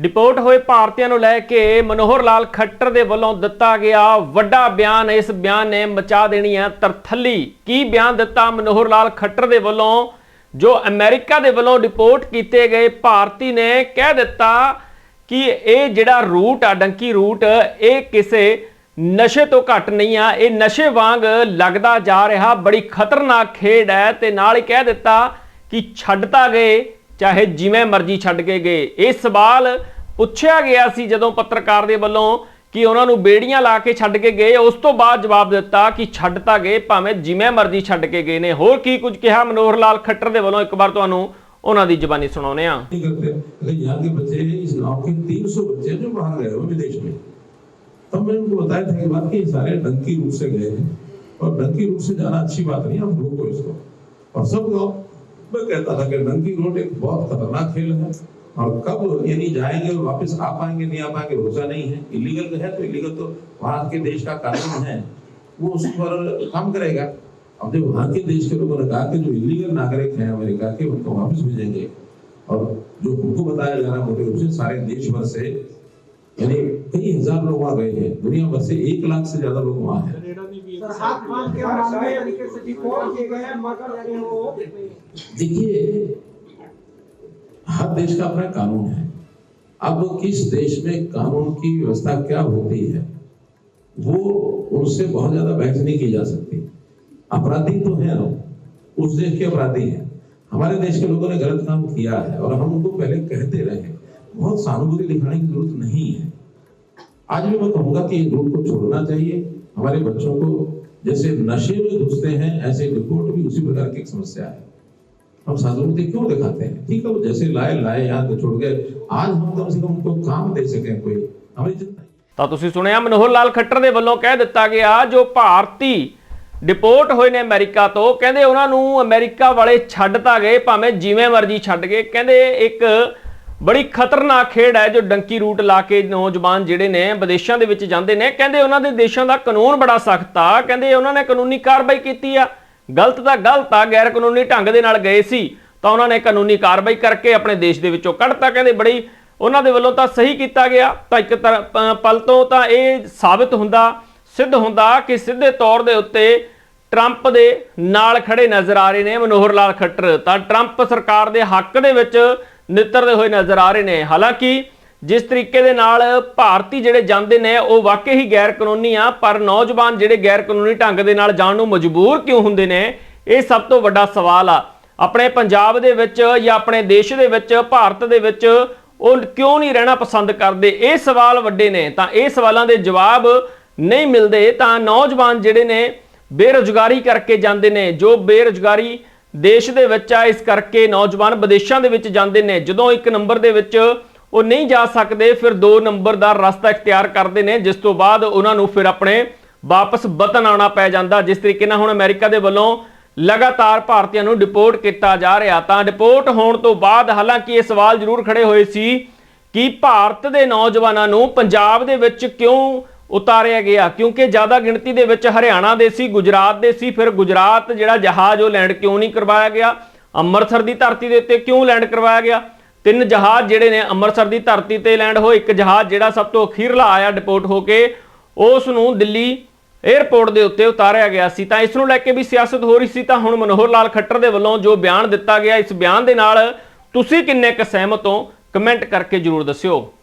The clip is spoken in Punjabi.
ਡਿਪੋਰਟ ਹੋਏ ਭਾਰਤੀਆਂ ਨੂੰ ਲੈ ਕੇ ਮਨੋਹਰ ਲਾਲ ਖੱਟਰ ਦੇ ਵੱਲੋਂ ਦਿੱਤਾ ਗਿਆ ਵੱਡਾ ਬਿਆਨ, ਇਸ ਬਿਆਨ ਨੇ ਮਚਾ ਦੇਣੀ ਹੈ ਤਰਥੱਲੀ। ਕੀ ਬਿਆਨ ਦਿੱਤਾ ਮਨੋਹਰ ਲਾਲ ਖੱਟਰ ਦੇ ਵੱਲੋਂ? ਜੋ ਅਮਰੀਕਾ ਦੇ ਵੱਲੋਂ ਡਿਪੋਰਟ ਕੀਤੇ ਗਏ ਭਾਰਤੀ ਨੇ ਕਹਿ ਦਿੱਤਾ ਕਿ ਇਹ ਜਿਹੜਾ ਰੂਟ ਆ, ਡੰਕੀ ਰੂਟ, ਇਹ ਕਿਸੇ ਨਸ਼ੇ ਤੋਂ ਘੱਟ ਨਹੀਂ ਆ, ਇਹ ਨਸ਼ੇ ਵਾਂਗ ਲੱਗਦਾ ਜਾ ਰਿਹਾ, ਬੜੀ ਖਤਰਨਾਕ ਖੇਡ ਹੈ ਤੇ ਨਾਲ ਹੀ ਕਹਿ ਦਿੱਤਾ ਕਿ ਛੱਡਤਾ ਗਏ। ਚਾਹੇ ਜਿਵੇਂ ਮਰਜ਼ੀ ਛੱਡ ਕੇ ਗਏ ਇਹ ਸਵਾਲ ਪੁੱਛਿਆ ਗਿਆ ਸੀ ਜਦੋਂ ਪੱਤਰਕਾਰ ਦੇ ਵੱਲੋਂ ਕਿ ਉਹਨਾਂ ਨੂੰ ਬੇੜੀਆਂ ਲਾ ਕੇ ਛੱਡ ਕੇ ਗਏ ਉਸ ਤੋਂ ਬਾਅਦ ਜਵਾਬ ਦਿੱਤਾ ਕਿ ਛੱਡਤਾ ਗਏ ਭਾਵੇਂ ਜਿਵੇਂ ਮਰਜ਼ੀ ਛੱਡ ਕੇ ਗਏ ਨੇ ਹੋਰ ਕੀ ਕੁਝ ਕਿਹਾ ਮਨੋਹਰ ਲਾਲ ਖੱਟਰ ਦੇ ਵੱਲੋਂ ਇੱਕ ਵਾਰ ਤੁਹਾਨੂੰ ਉਹਨਾਂ ਦੀ ਜ਼ਬਾਨੀ ਸੁਣਾਉਂਦੇ ਆ नहीं करते लेकिन यहाँ के बच्चे इस गांव के 300 बच्चे हैं जो बाहर गए हुए विदेश में तब मैंने उनको बताया था कि बात कि ये सारे डंकी रूट से गए हैं और डंकी रूट से जाना अच्छी बात नहीं है, आप रोको इसको और सब गाँव मैं कहता था कि डंकी रोड एक बहुत खतरनाक खेल है। और कब यानी जाएँगे और वापस आ पाएँगे, नहीं आ पाएँगे भरोसा नहीं है। इलीगल है तो इलीगल तो वहाँ के देश का कानून है। वो उस पर काम करेगा। अब जब वहाँ के देश के लोगों ने कहा कि जो इलीगल नागरिक हैं अमेरिका के उनको वापस भेजेंगे। और जो उनको बताया जा रहा है, मोटे रूप से सारे देश भर से यानी कई हज़ार लोग वहाँ गए हैं। दुनिया भर से एक लाख से ज़्यादा लोग वहाँ हैं। सर हाथ बाँध के मामले तरीके से डिपोर्ट किए गए हैं मगर वो देखिए हर देश का अपना कानून है। अब किस देश में कानून की व्यवस्था क्या होती है वो उनसे बहुत ज़्यादा बहस नहीं की जा सकती। अपराधी तो है ना उस देश के अपराधी हैं। हमारे देश के लोगों ने गलत काम किया है और हम उनको पहले कहते रहे। बहुत सहानुभूति दिखाने की जरूरत नहीं है आज भी मैं कहूंगा कि इस ग्रुप को छोड़ना चाहिए हमारे बच्चों को जैसे नशे में घुसते हैं ऐसे रिपोर्ट भी उसी प्रकार की एक समस्या है हम सहानुभूति क्यों दिखाते हैं ठीक है वो जैसे लाए लाए यहाँ तो छोड़ गए आज हम कम से कम उनको काम दे सकें कोई हमारी चिंता ਤਾਂ ਤੁਸੀਂ ਸੁਣਿਆ ਮਨੋਹਰ ਲਾਲ ਖੱਟਰ ਦੇ ਵੱਲੋਂ ਕਹਿ ਦਿੱਤਾ ਗਿਆ ਜੋ ਭਾਰਤੀ ਡਿਪੋਰਟ ਹੋਏ ਨੇ ਅਮਰੀਕਾ ਤੋਂ ਕਹਿੰਦੇ ਉਹਨਾਂ ਨੂੰ ਅਮਰੀਕਾ ਵਾਲੇ ਛੱਡਤਾ ਗਏ ਭਾਵੇਂ ਜਿਵੇਂ ਮਰਜ਼ੀ ਛੱਡ ਗਏ ਕਹਿੰਦੇ ਇੱਕ ਬੜੀ ਖਤਰਨਾਕ ਖੇਡ ਹੈ ਜੋ ਡੰਕੀ ਰੂਟ ਲਾ ਕੇ ਨੌਜਵਾਨ ਜਿਹੜੇ ਨੇ ਵਿਦੇਸ਼ਾਂ ਦੇ ਵਿੱਚ ਜਾਂਦੇ ਨੇ। ਕਹਿੰਦੇ ਉਹਨਾਂ ਦੇ ਦੇਸ਼ਾਂ ਦਾ ਕਾਨੂੰਨ ਬੜਾ ਸਖਤ ਆ। ਕਹਿੰਦੇ ਉਹਨਾਂ ਨੇ ਕਾਨੂੰਨੀ ਕਾਰਵਾਈ ਕੀਤੀ ਆ। ਗਲਤ ਤਾਂ ਗਲਤ ਆ, ਗੈਰ ਕਾਨੂੰਨੀ ਢੰਗ ਦੇ ਨਾਲ ਗਏ ਸੀ। ਤਾਂ ਉਹਨਾਂ ਨੇ ਕਾਨੂੰਨੀ ਕਾਰਵਾਈ ਕਰਕੇ ਆਪਣੇ ਦੇਸ਼ ਦੇ ਵਿੱਚੋਂ ਕੱਢਤਾ। ਕਹਿੰਦੇ ਬੜੀ ਉਹਨਾਂ ਦੇ ਵੱਲੋਂ ਤਾਂ ਸਹੀ ਕੀਤਾ ਗਿਆ। ਤਾਂ ਇੱਕ ਤਰ੍ਹਾਂ- ਪਲ ਤੋਂ ਤਾਂ ਇਹ ਸਾਬਿਤ ਹੁੰਦਾ, ਸਿੱਧ ਹੁੰਦਾ ਕਿ ਸਿੱਧੇ ਤੌਰ ਦੇ ਉੱਤੇ ਟਰੰਪ ਦੇ ਨਾਲ ਖੜੇ ਨਜ਼ਰ ਆ ਰਹੇ ਨੇ ਮਨੋਹਰ ਲਾਲ ਖੱਟਰ। ਤਾਂ ਟਰੰਪ ਸਰਕਾਰ ਦੇ ਹੱਕ ਦੇ ਵਿੱਚ ਨਿੱਤਰਦੇ ਹੋਏ ਨਜ਼ਰ ਆ ਰਹੇ ਨੇ। ਹਾਲਾਂਕਿ ਜਿਸ ਤਰੀਕੇ ਦੇ ਨਾਲ ਭਾਰਤੀ ਜਿਹੜੇ ਜਾਂਦੇ ਨੇ, ਉਹ ਵਾਕਈ ਹੀ ਗੈਰ ਕਾਨੂੰਨੀ ਆ, ਪਰ ਨੌਜਵਾਨ ਜਿਹੜੇ ਗੈਰ ਕਾਨੂੰਨੀ ਢੰਗ ਦੇ ਨਾਲ ਜਾਣ ਨੂੰ ਮਜਬੂਰ ਕਿਉਂ ਹੁੰਦੇ ਨੇ, ਇਹ ਸਭ ਤੋਂ ਵੱਡਾ ਸਵਾਲ ਆ। ਆਪਣੇ ਪੰਜਾਬ ਦੇ ਵਿੱਚ ਜਾਂ ਆਪਣੇ ਦੇਸ਼ ਦੇ ਵਿੱਚ, ਭਾਰਤ ਦੇ ਵਿੱਚ ਉਹ ਕਿਉਂ ਨਹੀਂ ਰਹਿਣਾ ਪਸੰਦ ਕਰਦੇ? ਇਹ ਸਵਾਲ ਵੱਡੇ ਨੇ, ਤਾਂ ਇਹ ਸਵਾਲਾਂ ਦੇ ਜਵਾਬ ਨਹੀਂ ਮਿਲਦੇ, ਤਾਂ ਨੌਜਵਾਨ ਜਿਹੜੇ ਨੇ ਬੇਰੁਜ਼ਗਾਰੀ ਕਰਕੇ ਜਾਂਦੇ ਨੇ। ਜੋ ਬੇਰੁਜ਼ਗਾਰੀ ਦੇਸ਼ ਦੇ ਵਿੱਚ ਆ, ਇਸ ਕਰਕੇ ਨੌਜਵਾਨ ਵਿਦੇਸ਼ਾਂ ਦੇ ਵਿੱਚ ਜਾਂਦੇ ਨੇ। ਜਦੋਂ ਇੱਕ ਨੰਬਰ ਦੇ ਵਿੱਚ ਉਹ ਨਹੀਂ ਜਾ ਸਕਦੇ, ਫਿਰ ਦੋ ਨੰਬਰ ਦਾ ਰਸਤਾ ਇਖਤਿਆਰ ਕਰਦੇ ਨੇ, ਜਿਸ ਤੋਂ ਬਾਅਦ ਉਹਨਾਂ ਨੂੰ ਫਿਰ ਆਪਣੇ ਵਾਪਸ ਵਤਨ ਆਉਣਾ ਪੈ ਜਾਂਦਾ। ਜਿਸ ਤਰੀਕੇ ਨਾਲ ਹੁਣ ਅਮਰੀਕਾ ਦੇ ਵੱਲੋਂ ਲਗਾਤਾਰ ਭਾਰਤੀਆਂ ਨੂੰ ਡਿਪੋਰਟ ਕੀਤਾ ਜਾ ਰਿਹਾ। ਤਾਂ ਡਿਪੋਰਟ ਹੋਣ ਤੋਂ ਬਾਅਦ ਹਾਲਾਂਕਿ ਇਹ ਸਵਾਲ ਜ਼ਰੂਰ ਖੜੇ ਹੋਏ ਸੀ ਕਿ ਭਾਰਤ ਦੇ ਨੌਜਵਾਨਾਂ ਨੂੰ ਪੰਜਾਬ ਦੇ ਵਿੱਚ ਕਿਉਂ ਉਤਾਰਿਆ ਗਿਆ, ਕਿਉਂਕਿ ਜ਼ਿਆਦਾ ਗਿਣਤੀ ਦੇ ਵਿੱਚ ਹਰਿਆਣਾ ਦੇ ਸੀ, ਗੁਜਰਾਤ ਦੇ ਸੀ, ਫਿਰ ਗੁਜਰਾਤ ਜਿਹੜਾ ਜਹਾਜ਼ ਉਹ ਲੈਂਡ ਕਿਉਂ ਨਹੀਂ ਕਰਵਾਇਆ ਗਿਆ? ਅੰਮ੍ਰਿਤਸਰ ਦੀ ਧਰਤੀ ਦੇ ਉੱਤੇ ਕਿਉਂ ਲੈਂਡ ਕਰਵਾਇਆ ਗਿਆ? ਤਿੰਨ ਜਹਾਜ਼ ਜਿਹੜੇ ਨੇ ਅੰਮ੍ਰਿਤਸਰ ਦੀ ਧਰਤੀ ਤੇ ਲੈਂਡ ਹੋਏ, ਇੱਕ ਜਹਾਜ਼ ਜਿਹੜਾ ਸਭ ਤੋਂ ਅਖੀਰਲਾ ਆਇਆ ਡਿਪੋਰਟ ਹੋ ਕੇ, ਉਸ ਨੂੰ ਦਿੱਲੀ 에ਅਰਪੋਰਟ ਦੇ ਉੱਤੇ ਉਤਾਰਿਆ ਗਿਆ ਸੀ। ਤਾਂ ਇਸ ਨੂੰ ਲੈ ਕੇ ਵੀ ਸਿਆਸਤ ਹੋ ਰਹੀ ਸੀ, ਤਾਂ ਹੁਣ ਮਨੋਹਰ ਲਾਲ ਖੱਟਰ ਦੇ ਵੱਲੋਂ ਜੋ ਬਿਆਨ ਦਿੱਤਾ ਗਿਆ, ਇਸ ਬਿਆਨ ਦੇ ਨਾਲ ਤੁਸੀਂ ਕਿੰਨੇ ਕੁ ਸਹਿਮਤ ਹੋ? ਕਮੈਂਟ ਕਰਕੇ ਜਰੂਰ ਦੱਸਿਓ।